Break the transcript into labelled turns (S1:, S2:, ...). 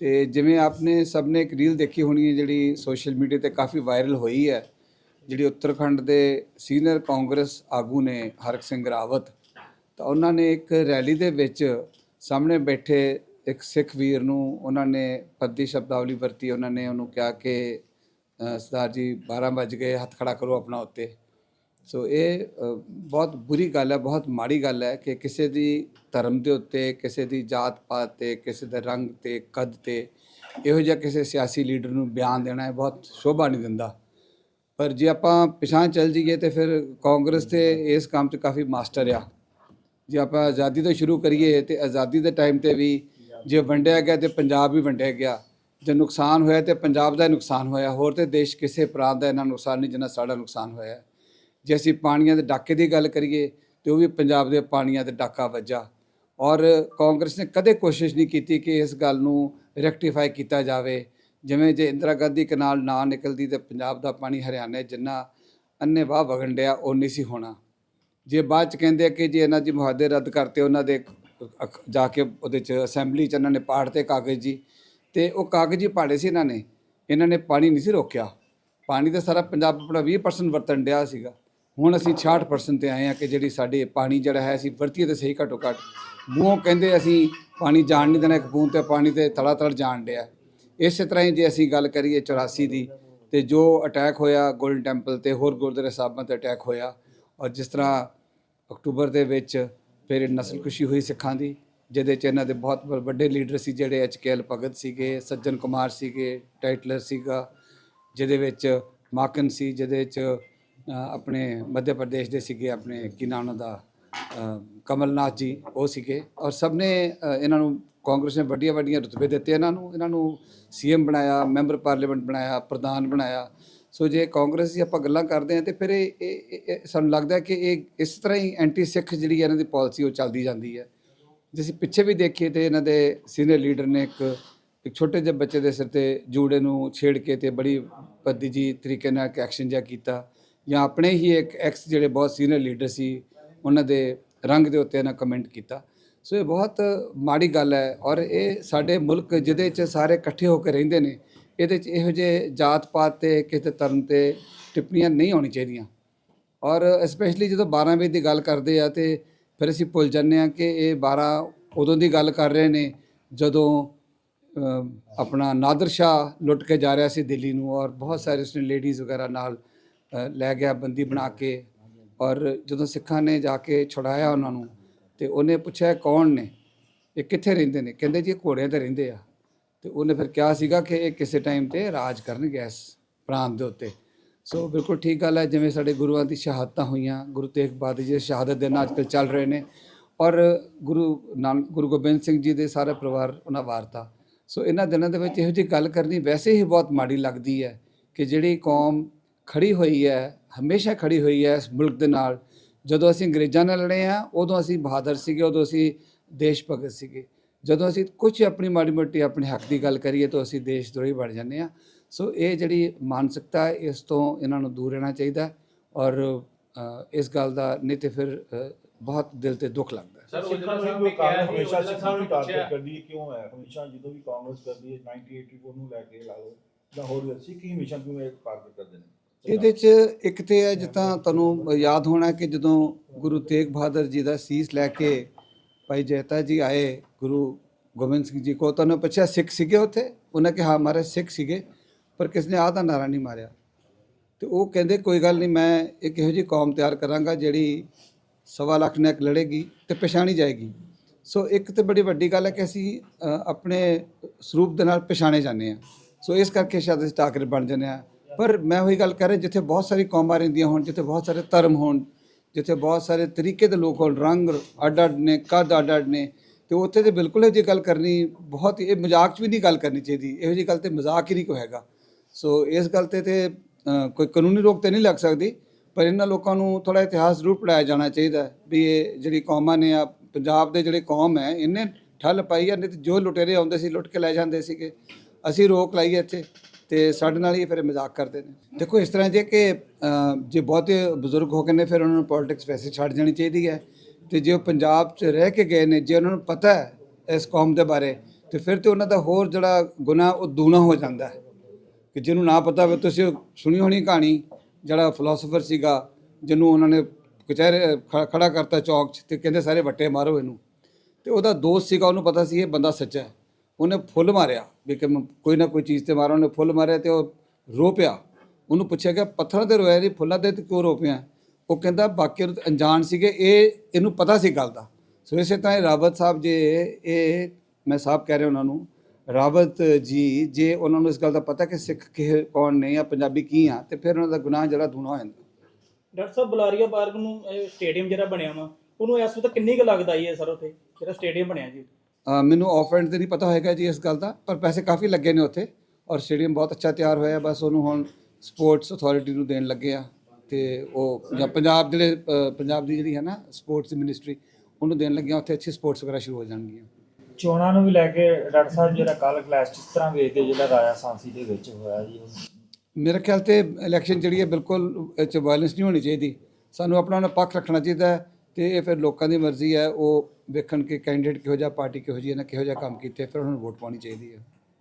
S1: ਤੇ ਜਿਵੇਂ ਆਪਨੇ ਸਭ ਨੇ ਇੱਕ ਰੀਲ ਦੇਖੀ ਹੋਣੀ ਹੈ ਜਿਹੜੀ ਸੋਸ਼ਲ ਮੀਡੀਆ ਤੇ ਕਾਫੀ ਵਾਇਰਲ ਹੋਈ ਹੈ, ਜਿਹੜੀ ਉੱਤਰਾਖੰਡ ਦੇ ਸੀਨੀਅਰ ਕਾਂਗਰਸ ਆਗੂ ਨੇ ਹਰਕ ਸਿੰਘ ਰਾਵਤ, ਤਾਂ ਉਹਨਾਂ ਨੇ ਇੱਕ ਰੈਲੀ ਦੇ ਵਿੱਚ ਸਾਹਮਣੇ ਬੈਠੇ ਇੱਕ ਸਿੱਖ ਵੀਰ ਨੂੰ ਉਹਨਾਂ ਨੇ ਪੱਦੀ ਸ਼ਬਦਾਵਲੀ ਵਰਤੀ, ਉਹਨਾਂ ਨੇ ਉਹਨੂੰ ਕਿਹਾ ਕਿ ਸਰਦਾਰ ਜੀ 12 ਵੱਜ ਗਏ, ਹੱਥ ਖੜਾ ਕਰੋ ਆਪਣਾ ਉੱਤੇ। ਸੋ ਇਹ ਬਹੁਤ ਬੁਰੀ ਗੱਲ ਹੈ, ਬਹੁਤ ਮਾੜੀ ਗੱਲ ਹੈ ਕਿ ਕਿਸੇ ਦੀ ਧਰਮ ਦੇ ਉੱਤੇ, ਕਿਸੇ ਦੀ ਜਾਤ ਪਾਤ ਤੇ, ਕਿਸੇ ਦੇ ਰੰਗ ਤੇ, ਕੱਦ ਤੇ ਇਹੋ ਜਿਹਾ ਕਿਸੇ ਸਿਆਸੀ ਲੀਡਰ ਨੂੰ ਬਿਆਨ ਦੇਣਾ ਹੈ ਬਹੁਤ ਸ਼ੋਭਾ ਨਹੀਂ ਦਿੰਦਾ। ਪਰ ਜੇ ਆਪਾਂ ਪਿਛਾਂ ਚੱਲ ਜਾਈਏ ਤੇ ਫਿਰ ਕਾਂਗਰਸ ਤੇ ਇਸ ਕੰਮ 'ਚ ਕਾਫੀ ਮਾਸਟਰ ਆ। ਜੇ ਆਪਾਂ ਆਜ਼ਾਦੀ ਤੋਂ ਸ਼ੁਰੂ ਕਰੀਏ ਤੇ ਆਜ਼ਾਦੀ ਦੇ ਟਾਈਮ ਤੇ ਵੀ ਜੇ ਵੰਡਿਆ ਗਿਆ ਤੇ ਪੰਜਾਬ ਵੀ ਵੰਡਿਆ ਗਿਆ, ਜੇ ਨੁਕਸਾਨ ਹੋਇਆ ਤੇ ਪੰਜਾਬ ਦਾ ਹੀ ਨੁਕਸਾਨ ਹੋਇਆ, ਹੋਰ ਤੇ ਦੇਸ਼ ਕਿਸੇ ਪ੍ਰਾਂਤ ਦਾ ਇਹਨਾਂ ਨੁਕਸਾਨ ਨਹੀਂ ਜਿੰਨਾ ਸਾਡਾ ਨੁਕਸਾਨ ਹੋਇਆ। ਜੇ ਅਸੀਂ ਪਾਣੀਆਂ ਦੇ ਡਾਕੇ ਦੀ ਗੱਲ ਕਰੀਏ, ਤੇ ਉਹ ਵੀ ਪੰਜਾਬ ਦੇ ਪਾਣੀਆਂ ਤੇ ਡਾਕਾ ਵੱਜਾ। ਔਰ ਕਾਂਗਰਸ ਨੇ ਕਦੇ ਕੋਸ਼ਿਸ਼ ਨਹੀਂ ਕੀਤੀ ਕਿ ਇਸ ਗੱਲ ਨੂੰ ਰੈਕਟੀਫਾਈ ਕੀਤਾ ਜਾਵੇ। ਜਿਵੇਂ ਜੇ ਇੰਦਰਾ ਗਾਂਧੀ ਕਨਾਲ ਨਾ ਨਿਕਲਦੀ ਤੇ ਪੰਜਾਬ ਦਾ ਪਾਣੀ ਹਰਿਆਣੇ ਜਿੰਨਾ ਅੰਨੇ ਵਾਹ ਵਗਣ ਡਿਆ, ਉਹ ਨਹੀਂ ਸੀ ਹੋਣਾ। ਜੇ ਬਾਅਦ ਚ ਕਹਿੰਦੇ ਕਿ ਜੇ ਇਹਨਾਂ ਦੀ ਮੁਹਾਦੇ ਰੱਦ ਕਰਤੇ, ਉਹਨਾਂ ਦੇ ਅਖ- ਜਾ ਕੇ ਉਹਦੇ ਚ ਅਸੈਂਬਲੀ ਚ ਇਹਨਾਂ ਨੇ ਪਾੜ ਤੇ ਕਾਗਜ਼ ਜੀ। ਤੇ ਉਹ ਕਾਗਜ਼ ਹੀ ਪਾੜੇ ਸੀ ਇਹਨਾਂ ਨੇ। ਇਹਨਾਂ ਨੇ ਪਾਣੀ ਨਹੀਂ ਸੀ ਰੋਕਿਆ। ਪਾਣੀ ਦਾ ਸਾਰਾ ਪੰਜਾਬ ਆਪਣਾ 20% ਵਰਤਣ ਡਿਆ ਸੀਗਾ। ਹੁਣ ਅਸੀਂ 66% ਤੇ ਆਏ ਆ ਕਿ ਜਿਹੜੀ ਸਾਡੇ ਪਾਣੀ ਜਿਹੜਾ ਹੈ, ਅਸੀਂ ਵਰਤੀਏ ਤੇ ਸਹੀ ਘੱਟੋ ਘੱਟ। ਮੂੰਹੋਂ ਕਹਿੰਦੇ ਅਸੀਂ ਪਾਣੀ ਜਾਣ ਨਹੀਂ ਦੇਣਾ, ਇੱਕ ਬੂੰਦ ਤੇ ਪਾਣੀ ਤੇ ਤੜਾ ਤੜ ਜਾਣ ਡਿਆ। ਇਸੇ ਤਰ੍ਹਾਂ ਹੀ ਜੇ ਅਸੀਂ ਗੱਲ ਕਰੀਏ 84 ਦੀ, ਤੇ ਜੋ ਅਟੈਕ ਹੋਇਆ ਗੋਲਡਨ ਟੈਂਪਲ ਤੇ, ਹੋਰ ਗੁਰਦੁਆਰੇ ਸਾਹਿਬਾਂ ਤੇ ਅਟੈਕ ਹੋਇਆ, ਔਰ ਜਿਸ ਤਰ੍ਹਾਂ ਅਕਤੂਬਰ ਦੇ ਵਿੱਚ ਫਿਰ ਨਸਲਕੁਸ਼ੀ ਹੋਈ ਸਿੱਖਾਂ ਦੀ, ਜਿਹਦੇ ਚ ਇਹਨਾਂ ਦੇ ਬਹੁਤ ਵੱਡੇ ਲੀਡਰ ਸੀ ਜਿਹੜੇ ਐਚਕੇਐਲ ਭਗਤ ਸੀਗੇ, ਸੱਜਣ ਕੁਮਾਰ ਸੀਗੇ ਟਾਈਟਲਰ ਸੀਗਾ, ਜਿਹਦੇ ਵਿੱਚ ਮਾਕਨ ਸੀ, ਜਿਹਦੇ ਚ ਆਪਣੇ ਮੱਧ ਪ੍ਰਦੇਸ਼ ਦੇ ਸੀਗੇ ਆਪਣੇ ਕੀ ਨਾਮ ਉਹਨਾਂ ਦਾ ਕਮਲਨਾਥ ਜੀ, ਉਹ ਸੀਗੇ। ਔਰ ਸਭ ਨੇ ਇਹਨਾਂ ਨੂੰ ਕਾਂਗਰਸ ਨੇ ਵੱਡੀਆਂ ਵੱਡੀਆਂ ਰੁਤਬੇ ਦਿੱਤੇ ਇਹਨਾਂ ਨੂੰ। ਇਹਨਾਂ ਨੂੰ ਸੀਐਮ ਬਣਾਇਆ, ਮੈਂਬਰ ਪਾਰਲੀਮੈਂਟ ਬਣਾਇਆ, ਪ੍ਰਧਾਨ ਬਣਾਇਆ। ਸੋ ਜੇ ਕਾਂਗਰਸ ਦੀ ਆਪਾਂ ਗੱਲਾਂ ਕਰਦੇ ਹਾਂ ਤੇ ਫਿਰ ਇਹ, ਇਹ- ਸਾਨੂੰ ਲੱਗਦਾ ਕਿ ਇਹ ਇਸ ਤਰ੍ਹਾਂ ਹੀ ਐਂਟੀ ਸਿੱਖ ਜਿਹੜੀ ਇਹਨਾਂ ਦੀ ਪਾਲਿਸੀ ਉਹ ਚੱਲਦੀ ਜਾਂਦੀ ਹੈ। ਜੇ ਅਸੀਂ ਪਿੱਛੇ ਵੀ ਦੇਖੀਏ ਤੇ ਇਹਨਾਂ ਦੇ ਸੀਨੀਅਰ ਲੀਡਰ ਨੇ ਇੱਕ ਇੱਕ ਛੋਟੇ ਜਿਹੇ ਬੱਚੇ ਦੇ ਸਿਰ ਤੇ ਜੂੜੇ ਨੂੰ ਛੇੜ ਕੇ ਤੇ ਬੜੀ ਭੱਦੀ ਜੀ ਤਰੀਕੇ ਨਾਲ ਐਕਸ਼ਨ ਜਿਹਾ ਕੀਤਾ। ਜਾਂ ਆਪਣੇ ਹੀ ਇੱਕ ਐਕਸ ਜਿਹੜੇ ਬਹੁਤ ਸੀਨੀਅਰ ਲੀਡਰ ਸੀ, ਉਹਨਾਂ ਦੇ ਰੰਗ ਦੇ ਉੱਤੇ ਇਹਨਾਂ ਕਮੈਂਟ ਕੀਤਾ। ਸੋ ਇਹ ਬਹੁਤ ਮਾੜੀ ਗੱਲ ਹੈ ਔਰ ਇਹ ਸਾਡੇ ਮੁਲਕ ਜਿਹਦੇ 'ਚ ਸਾਰੇ ਇਕੱਠੇ ਹੋ ਕੇ ਰਹਿੰਦੇ ਨੇ, ਇਹਦੇ 'ਚ ਇਹੋ ਜਿਹੇ ਜਾਤ ਪਾਤ ਤੇ ਕਿਸੇ ਧਰਮ ਤੇ ਟਿੱਪਣੀਆਂ ਨਹੀਂ ਹੋਣੀ ਚਾਹੀਦੀਆਂ। ਔਰ ਸਪੈਸ਼ਲੀ ਜਦੋਂ 12 ਵਜੇ ਦੀ ਗੱਲ ਕਰਦੇ ਆ ਤੇ ਫਿਰ ਅਸੀਂ ਭੁੱਲ ਜਾਂਦੇ ਆ ਕਿ ਇਹ 12 ਉਦੋਂ ਦੀ ਗੱਲ ਕਰ ਰਹੇ ਨੇ, ਜਦੋਂ ਆਪਣਾ ਨਾਦਰ ਸ਼ਾਹ ਲੁੱਟ ਕੇ ਜਾ ਰਿਹਾ ਸੀ ਦਿੱਲੀ ਨੂੰ ਔਰ ਬਹੁਤ ਸਾਰੇ ਉਸਨੇ ਲੇਡੀਜ਼ ਵਗੈਰਾ ਨਾਲ ਲੈ ਗਿਆ ਬੰਦੀ ਬਣਾ ਕੇ। ਔਰ ਜਦੋਂ ਸਿੱਖਾਂ ਨੇ ਜਾ ਕੇ ਛੁਡਾਇਆ ਉਹਨਾਂ ਨੂੰ, ਤੇ ਉਹਨੇ ਪੁੱਛਿਆ ਕੌਣ ਨੇ? ਇਹ ਕਿੱਥੇ ਰਹਿੰਦੇ ਨੇ? ਕਹਿੰਦੇ ਜੀ ਇਹ ਘੋੜਿਆਂ ਤੇ ਰਹਿੰਦੇ ਆ। ਤੇ ਉਹਨੇ ਫਿਰ ਕਿਹਾ ਸੀਗਾ ਕਿ ਇਹ ਕਿਸੇ ਟਾਈਮ ਤੇ ਰਾਜ ਕਰਨਗੇ ਇਸ ਪ੍ਰਾਂਤ ਦੇ ਉੱਤੇ। ਸੋ ਬਿਲਕੁਲ ਠੀਕ ਗੱਲ ਹੈ, ਜਿਵੇਂ ਸਾਡੇ ਗੁਰੂਆਂ ਦੀ ਸ਼ਹਾਦਤਾਂ ਹੋਈਆਂ, ਗੁਰੂ ਤੇਗ ਬਹਾਦਰ ਜੀ ਦੇ ਸ਼ਹਾਦਤ ਦਿਨ ਅੱਜ ਕੱਲ੍ਹ ਚੱਲ ਰਹੇ ਨੇ। ਔਰ ਗੁਰੂ ਨਾਨਕ ਗੁਰੂ ਗੋਬਿੰਦ ਸਿੰਘ ਜੀ ਦੇ ਸਾਰੇ ਪਰਿਵਾਰ ਉਹਨਾਂ ਵਾਰਤਾ। ਸੋ ਇਹਨਾਂ ਦਿਨਾਂ ਦੇ ਵਿੱਚ ਇਹੋ ਜਿਹੀ ਗੱਲ ਕਰਨੀ ਵੈਸੇ ਹੀ ਬਹੁਤ ਮਾੜੀ ਲੱਗਦੀ ਹੈ ਕਿ ਜਿਹੜੀ ਕੌਮ ਖੜੀ ਹੋਈ ਹੈ ਹਮੇਸ਼ਾ ਖੜੀ ਹੋਈ ਹੈ ਇਸ ਮੁਲਕ ਦੇ ਨਾਲ। ਜਦੋਂ ਅਸੀਂ ਅੰਗਰੇਜ਼ਾਂ ਨਾਲ ਲੜੇ ਆ ਉਦੋਂ ਅਸੀਂ ਬਹਾਦਰ ਸੀਗੇ ਉਦੋਂ ਅਸੀਂ ਦੇਸ਼ ਭਗਤ ਸੀਗੇ। ਜਦੋਂ ਅਸੀਂ ਕੁਝ ਆਪਣੀ ਮਾੜੀ ਮੋਟੀ ਆਪਣੇ ਹੱਕ ਦੀ ਗੱਲ ਕਰੀਏ ਤਾਂ ਅਸੀਂ ਦੇਸ਼ ਦਰੋਹੀ ਬਣ ਜਾਂਦੇ ਆ ਸੋ ਇਹ ਜਿਹੜੀ ਮਾਨਸਿਕਤਾ ਹੈ ਇਸ ਤੋਂ ਇਹਨਾਂ ਨੂੰ ਦੂਰ ਰਹਿਣਾ ਚਾਹੀਦਾ ਔਰ ਇਸ ਗੱਲ ਦਾ ਨਹੀਂ ਤੇ ਫਿਰ ਬਹੁਤ ਦਿਲ ਤੇ ਦੁੱਖ ਲੱਗਦਾ
S2: ਸਰ
S3: ਸਿੱਖਾਂ
S2: ਉਹ
S3: ਨੂੰ ਵੀ ਕਾਂਗਰਸ
S2: ਕਾਂਗਰਸ
S3: ਹਮੇਸ਼ਾ ਸਿੱਖਾਂ ਨੂੰ ਟਾਰਗੇਟ ਕਰਦੀ ਹੈ ਕਿਉਂ ਹੈ? ਹਮੇਸ਼ਾ ਜਦੋਂ ਵੀ ਕਾਂਗਰਸ ਕਰਦੀ ਹੈ 1984 ਨੂੰ ਲੈ ਕੇ ਲਾ ਲਓ ਜਾਂ ਹੋਰ ਵੀ ਸਿੱਖ ਹੀ ਹਮੇਸ਼ਾ ਕਿਉਂ ਇਹ ਟਾਰਗੇਟ ਕਰਦੇ ਨੇ?
S1: ਇਹਦੇ ਚ ਇੱਕ ਤੇ ਹੈ ਜਿੱਦਾਂ ਤੁਹਾਨੂੰ ਯਾਦ ਹੋਣਾ ਕਿ ਜਦੋਂ ਗੁਰੂ ਤੇਗ ਬਹਾਦਰ ਜੀ ਦਾ ਸੀਸ ਲੈ ਕੇ ਭਾਈ ਜੈਤਾ ਜੀ ਆਏ, ਗੁਰੂ ਗੋਬਿੰਦ ਸਿੰਘ ਜੀ ਕੋ ਤੁਹਾਨੂੰ ਪੁੱਛਿਆ, ਸਿੱਖ ਸੀਗੇ ਉੱਥੇ? ਉਹਨਾਂ ਕਿਹਾ ਹਮਾਰੇ ਸਿੱਖ ਸੀਗੇ, ਪਰ ਕਿਸ ਨੇ ਆਹ ਦਾ ਨਾਰਾ ਨਹੀਂ ਮਾਰਿਆ। ਤੇ ਉਹ ਕਹਿੰਦੇ, ਕੋਈ ਗੱਲ ਨਹੀਂ, ਮੈਂ ਇੱਕ ਇਹੋ ਜਿਹੀ ਕੌਮ ਤਿਆਰ ਕਰਾਂਗਾ ਜਿਹੜੀ ਸਵਾ ਲੱਖ ਨਾਲ ਲੜੇਗੀ ਤੇ ਪਛਾਣੀ ਜਾਏਗੀ। ਸੋ ਇੱਕ ਤੇ ਬੜੀ ਵੱਡੀ ਗੱਲ ਹੈ ਕਿ ਅਸੀਂ ਆਪਣੇ ਸਰੂਪ ਦੇ ਨਾਲ ਪਛਾਣੇ ਜਾਂਦੇ ਆ ਸੋ ਇਸ ਕਰਕੇ ਸ਼ਾਇਦ ਅਸੀਂ ਟਾਕਰੇ ਬਣ ਜਾਂਦੇ ਆ ਪਰ ਮੈਂ ਉਹੀ ਗੱਲ ਕਰ ਰਿਹਾ, ਜਿੱਥੇ ਬਹੁਤ ਸਾਰੀ ਕੌਮਾਂ ਰਹਿੰਦੀਆਂ ਹੋਣ, ਜਿੱਥੇ ਬਹੁਤ ਸਾਰੇ ਧਰਮ ਹੋਣ, ਜਿੱਥੇ ਬਹੁਤ ਸਾਰੇ ਤਰੀਕੇ ਦੇ ਲੋਕ ਹੋਣ, ਰੰਗ ਅੱਡ ਅੱਡ ਨੇ, ਕੱਦ ਅੱਡ ਅੱਡ ਨੇ, ਤੇ ਉੱਥੇ ਤੇ ਬਿਲਕੁਲ ਇਹ ਜੀ ਗੱਲ ਕਰਨੀ ਬਹੁਤ ਇਹ ਮਜ਼ਾਕ 'ਚ ਵੀ ਨਹੀਂ ਗੱਲ ਕਰਨੀ ਚਾਹੀਦੀ, ਇਹੋ ਜੀ ਗੱਲ ਤੇ ਮਜ਼ਾਕ ਹੀ ਨਹੀਂ ਕੋਈ ਹੈਗਾ। ਸੋ ਇਸ ਗੱਲ ਤੇ ਤੇ ਕੋਈ ਕਾਨੂੰਨੀ ਰੋਕ ਤੇ ਨਹੀਂ ਲੱਗ ਸਕਦੀ, ਪਰ ਇਹਨਾਂ ਲੋਕਾਂ ਨੂੰ ਥੋੜਾ ਇਤਿਹਾਸ ਜ਼ਰੂਰ ਪੜਾਇਆ ਜਾਣਾ ਚਾਹੀਦਾ ਵੀ ਇਹ ਜਿਹੜੀ ਕੌਮਾਂ ਨੇ ਆ, ਪੰਜਾਬ ਦੇ ਜਿਹੜੇ ਕੌਮ ਹੈ, ਇਹਨੇ ਠੱਲ ਪਾਈ ਆ, ਨਹੀਂ ਤੇ ਜੋ ਲੁਟੇਰੇ ਆਉਂਦੇ ਸੀ ਲੁੱਟ ਕੇ ਲੈ ਜਾਂਦੇ ਸੀਗੇ। ਅਸੀਂ ਰੋਕ ਲਾਈ ਇੱਥੇ। ਤੇ ਸਾਡੇ ਨਾਲ ਹੀ ਫਿਰ ਮਜ਼ਾਕ ਕਰਦੇ ਨੇ। ਦੇਖੋ, ਇਸ ਤਰ੍ਹਾਂ ਜੇ ਕਿ ਜੇ ਬਹੁਤੇ ਬਜ਼ੁਰਗ ਹੋ ਗਏ ਨੇ, ਫਿਰ ਉਹਨਾਂ ਨੂੰ ਪੋਲਿਟਿਕਸ ਵੈਸੇ ਛੱਡ ਜਾਣੀ ਚਾਹੀਦੀ ਹੈ। ਤੇ ਜੇ ਉਹ ਪੰਜਾਬ 'ਚ ਰਹਿ ਕੇ ਗਏ ਨੇ, ਜੇ ਉਹਨਾਂ ਨੂੰ ਪਤਾ ਹੈ ਇਸ ਕੌਮ ਦੇ ਬਾਰੇ, ਤੇ ਫਿਰ ਤੇ ਉਹਨਾਂ ਦਾ ਹੋਰ ਜਿਹੜਾ ਗੁਨਾਹ, ਉਹ ਦੂਣਾ ਹੋ ਜਾਂਦਾ ਹੈ। ਕਿ ਜਿਹਨੂੰ ਨਾ ਪਤਾ ਹੋਵੇ, ਤੁਸੀਂ ਉਹ ਸੁਣੀ ਹੋਣੀ ਕਹਾਣੀ, ਜਿਹੜਾ ਫਿਲਾਸਫਰ ਸੀਗਾ, ਜਿਹਨੂੰ ਉਹਨਾਂ ਨੇ ਕਚਹਿਰੇ ਖ- ਖੜਾ ਕਰਤਾ ਚੌਕ 'ਚ, ਤੇ ਕਹਿੰਦੇ ਸਾਰੇ ਵੱਟੇ ਮਾਰੋ ਇਹਨੂੰ। ਤੇ ਉਹਦਾ ਦੋਸਤ ਸੀਗਾ, ਉਹਨੂੰ ਪਤਾ ਸੀ ਇਹ ਬੰਦਾ ਸੱਚਾ ਹੈ। ਉਹਨੇ ਫੁੱਲ ਮਾਰਿਆ ਵੀ ਕਿ ਕੋਈ ਨਾ ਕੋਈ ਚੀਜ਼ ਤੇ ਮਾਰਾ, ਉਹਨੇ ਫੁੱਲ ਮਾਰਿਆ ਤੇ ਉਹ ਰੋ ਪਿਆ। ਉਹਨੂੰ ਪੁੱਛਿਆ ਕਿ ਪੱਥਰਾਂ ਤੇ ਰੋਇਆ ਨਹੀਂ ਫੁੱਲਾਂ ਤੇ ਕਿਉਂ ਰੋ ਪਿਆ? ਉਹ ਕਹਿੰਦਾ ਬਾਕੀ ਨੂੰ ਅਣਜਾਣ ਸੀਗੇ, ਇਹ ਇਹਨੂੰ ਪਤਾ ਸੀ ਗੱਲ ਦਾ। ਸੋ ਇਸੇ ਤਰ੍ਹਾਂ ਹੀ ਰਾਵਤ ਸਾਹਿਬ ਜੇ ਇਹ ਮੈਂ ਸਾਹਿਬ ਕਹਿ ਰਿਹਾ ਉਹਨਾਂ ਨੂੰ, ਰਾਵਤ ਜੀ, ਜੇ ਉਹਨਾਂ ਨੂੰ ਇਸ ਗੱਲ ਦਾ ਪਤਾ ਕਿ ਸਿੱਖ ਕਿ ਕੌਣ ਨੇ ਜਾਂ ਪੰਜਾਬੀ ਕੀ ਆ, ਤੇ ਫਿਰ ਉਹਨਾਂ ਦਾ ਗੁਨਾਹ ਜਿਹੜਾ ਦੂਣਾ ਹੋ ਜਾਂਦਾ।
S2: ਡਾਕਟਰ ਸਾਹਿਬ, ਬੁਲਾਰੀਆ ਪਾਰਕ ਨੂੰ ਇਹ ਸਟੇਡੀਅਮ ਜਿਹੜਾ ਬਣਿਆ ਵਾ, ਉਹਨੂੰ ਇਸ ਵਕਤ ਕਿੰਨੀ ਕੁ ਲੱਗਦਾ ਹੈ ਸਰ ਉੱਥੇ? ਜਿਹੜਾ ਸਟੇਡੀਅਮ ਬਣਿਆ ਜੀ
S1: ਮੈਨੂੰ ਆਫਹੈਂਡ ਤੇ ਨਹੀਂ ਪਤਾ ਹੋਏਗਾ ਜੀ ਇਸ ਗੱਲ ਦਾ ਪਰ ਪੈਸੇ ਕਾਫੀ ਲੱਗੇ ਨੇ ਉੱਥੇ ਔਰ ਸਟੇਡੀਅਮ ਬਹੁਤ ਅੱਛਾ ਤਿਆਰ ਹੋਇਆ ਬਸ ਉਹਨੂੰ ਹੁਣ ਸਪੋਰਟਸ ਅਥਾਰਟੀ ਨੂੰ ਦੇਣ ਲੱਗੇ ਆ ਤੇ ਉਹ ਜਾਂ ਪੰਜਾਬ ਜਿਹੜੇ ਪੰਜਾਬ ਦੀ ਜਿਹੜੀ ਹੈ ਨਾ ਸਪੋਰਟਸ ਮਿਨਿਸਟਰੀ ਉਹਨੂੰ ਦੇਣ ਲੱਗੇ ਆ ਉੱਥੇ ਅੱਛੀ ਸਪੋਰਟਸ ਵਗੈਰਾ ਸ਼ੁਰੂ ਹੋ ਜਾਣਗੀਆਂ।
S4: ਚੋਣਾਂ ਨੂੰ ਵੀ ਲੈ ਕੇ ਡਾਕਟਰ ਸਾਹਿਬ ਜਿਹੜਾ ਕੱਲ ਕਲਾਸ ਕਿਸ ਤਰ੍ਹਾਂ ਵੇਖਦੇ ਜਿਹੜਾ ਰਾਜਾ ਸਾਂਸੀ ਦੇ ਵਿੱਚ ਹੋਇਆ ਜੀ।
S1: ਮੇਰੇ ਖਿਆਲ ਤੇ ਇਲੈਕਸ਼ਨ ਜਿਹੜੀ ਹੈ ਬਿਲਕੁਲ ਇਹ 'ਚ ਵਾਇਲੈਂਸ ਨਹੀਂ ਹੋਣੀ ਚਾਹੀਦੀ। ਸਾਨੂੰ ਆਪਣਾ ਆਪਣਾ ਪੱਖ ਰੱਖਣਾ ਚਾਹੀਦਾ ਹੈ। ਤੇ ਇਹ ਫਿਰ ਲੋਕਾਂ ਦੀ ਮਰਜ਼ੀ ਹੈ ਉਹ ਵੇਖਣ ਕਿ ਕੈਂਡੀਡੇਟ ਕਿਹੋ ਜਿਹਾ ਪਾਰਟੀ ਕਿਹੋ ਜਿਹੀ ਹੈ ਨਾ ਕਿਹੋ ਜਿਹਾ ਕੰਮ ਕੀਤੇ ਫਿਰ ਉਹਨਾਂ ਨੂੰ ਵੋਟ ਪਾਉਣੀ ਚਾਹੀਦੀ ਹੈ।